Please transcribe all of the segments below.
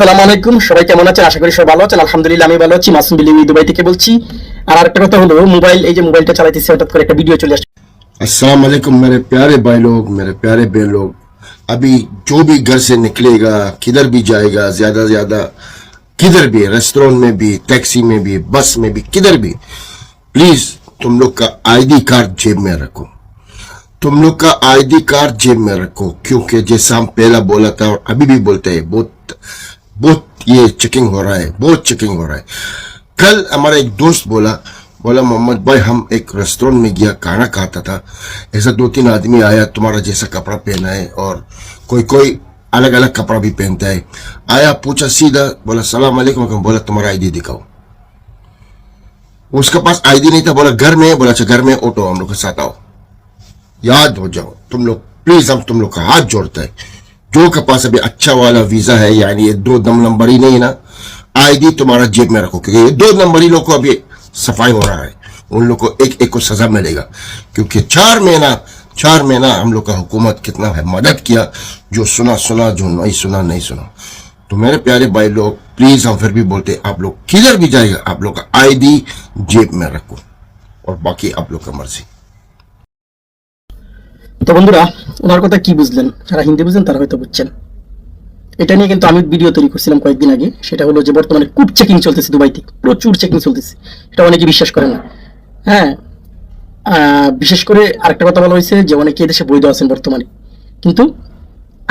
সালাম আলাইকুম সবাই কেমন আছেন আশা করি সবাই ভালো আছেন আলহামদুলিল্লাহ আমি ভালো আছি মাসুম বিলি দুবাই থেকে বলছি আর আরেকটা কথা হলো মোবাইল এই যে মোবাইলটা চালাইতেছি হঠাৎ করে একটা ভিডিও চলে আসছে अस्सलाम वालेकुम मेरे प्यारे भाई लोग मेरे प्यारे बहन लोग अभी जो भी घर से निकलेगा किधर भी जाएगा ज्यादा ज्यादा किधर भी रेस्टोरेंट में भी टैक्सी में भी बस में भी किधर भी प्लीज तुम लोग का आईडी कार्ड जेब में रखो तुम लोग का आईडी कार्ड जेब में रखो क्योंकि जैसा हम पहला बोला था और अभी भी बोलते हैं बहुत बहुत ये चेकिंग हो रहा है, बहुत चेकिंग हो रहा है। कल हमारा एक दोस्त बोला बोला, मोहम्मद भाई, हम एक रेस्टोरेंट में गया, खाना खाता था। ऐसा दो तीन आदमी आया, तुम्हारा जैसा कपड़ा पहना है और कोई कोई अलग अलग कपड़ा भी पहनता है। आया, पूछा सीधा, बोला, सलाम अलैकुम। बोला, तुम्हारा आईडी दिखाओ। उसके पास आईडी नहीं था, बोला, घर में बोला अच्छा घर में ऑटो, हम लोग के साथ आओ। याद हो जाओ, तुम लोग प्लीज़ हम तुम लोग का हाथ जोड़ता है। जो के पास अभी अच्छा वाला वीज़ा है, यानी ये दो दम नंबर ही नहीं ना आईडी तुम्हारा जेब में रखो, क्योंकि ये दो नंबर ही लोग को अभी सफ़ाई हो रहा है। उन लोग को एक एक को सज़ा मिलेगा। क्योंकि चार महीना चार महीना हम लोग का हुकूमत कितना है, मदद किया, जो सुना सुना, जो नहीं सुना नहीं सुना। तो मेरे प्यारे भाई लोग प्लीज़ हम फिर भी बोलते आप लोग किधर भी जाएगा आप लोग का आईडी जेब में रखो, और बाकी आप लोग का मर्ज़ी। तो बंधुरा ওনার কথা কি বুঝলেন? যারা হিন্দি বুঝেন তারা হয়তো বুঝছেন। এটা নিয়ে কিন্তু আমি ভিডিও তৈরি করছিলাম কয়েকদিন আগে। সেটা হলো যে বর্তমানে খুব চেকিং চলতেছে দুবাইতে। প্রচুর চেকিং চলতেছে। এটা অনেকে বিশ্বাস করে না। হ্যাঁ বিশেষ করে আরেকটা কথা বলা হয়েছে যে অনেকে দেশে বৈধ আছেন বর্তমানে। কিন্তু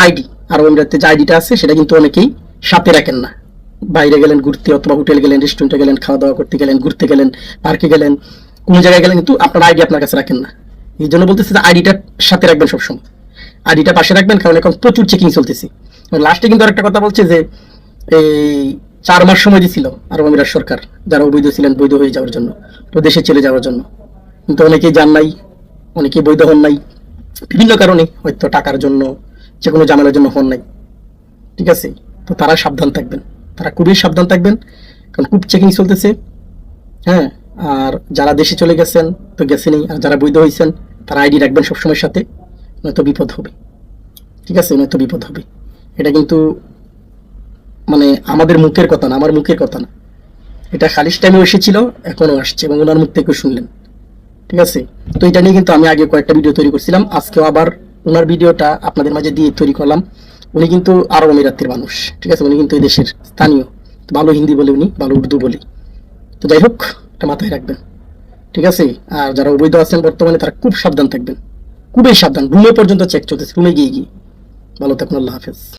আইডি, আরব আমিরাতে যে আইডিটা আছে, সেটা কিন্তু অনেকেই সাথে রাখেন না। বাইরে গেলেন ঘুরতে অথবা হোটেলে গেলেন রেস্টুরেন্টে গেলেন খাওয়া দাওয়া করতে গেলেন, ঘুরতে গেলেন পার্কে গেলেন, কোনো জায়গায় গেলেন, কিন্তু আপনার আইডি আপনার কাছে রাখেন না। এই জন্য বলতেছে যে আইডিটা সাথে রাখবেন সবসময়। আইডিটা পাশে রাখবেন, কারণ এখন প্রচুর চেকিং চলতেছে। লাস্টে কিন্তু আরেকটা কথা বলছে যে, এই চার মাস সময় দিছিল আরব আমিরাত সরকার, যারা অবৈধ ছিলেন, বৈধ হয়ে যাওয়ার জন্য, তো দেশে চলে যাওয়ার জন্য। কিন্তু অনেকেই যান নাই, অনেকেই বৈধ হন নাই। বিভিন্ন কারণে হয়তো টাকার জন্য যে কোনো ঝামেলার জন্য হন নাই। ঠিক আছে? তো তারা সাবধান থাকবেন। তারা খুবই সাবধান থাকবেন, কারণ খুব চেকিং চলতেছে। হ্যাঁ? আর যারা দেশে চলে গেছেন, তো গেছেনই। আর যারা বৈধ হয়েছেন তারা আইডি রাখবেন সবসময় সাথে, নয়তো বিপদ হবে। ঠিক আছে? নয়তো বিপদ হবে। এটা কিন্তু মানে আমাদের মুখের কথা না, আমার মুখের কথা না। এটা খালিশ টাইমেও এসেছিল, এখনও আসছে এবং ওনার মুখ থেকেও শুনলেন। ঠিক আছে? তো এটা নিয়ে কিন্তু আমি আগে কয়েকটা ভিডিও তৈরি করছিলাম, আজকেও আবার ওনার ভিডিওটা আপনাদের মাঝে দিয়ে তৈরি করলাম। উনি কিন্তু আরব আমিরাতের মানুষ। ঠিক আছে? উনি কিন্তু এই দেশের স্থানীয়। ভালো হিন্দি বলে উনি, ভালো উর্দু বলে। তো যাই হোক, এটা মাথায় রাখবেন। ঠিক আছে? আর যারা অবৈধ আছেন বর্তমানে তারা খুব সাবধান থাকবেন। খুবই সাবধান। রুমে পর্যন্ত চেক চলতেছে। রুমে গিয়ে গিয়ে। ভালো থাকুন, আল্লাহ হাফেজ।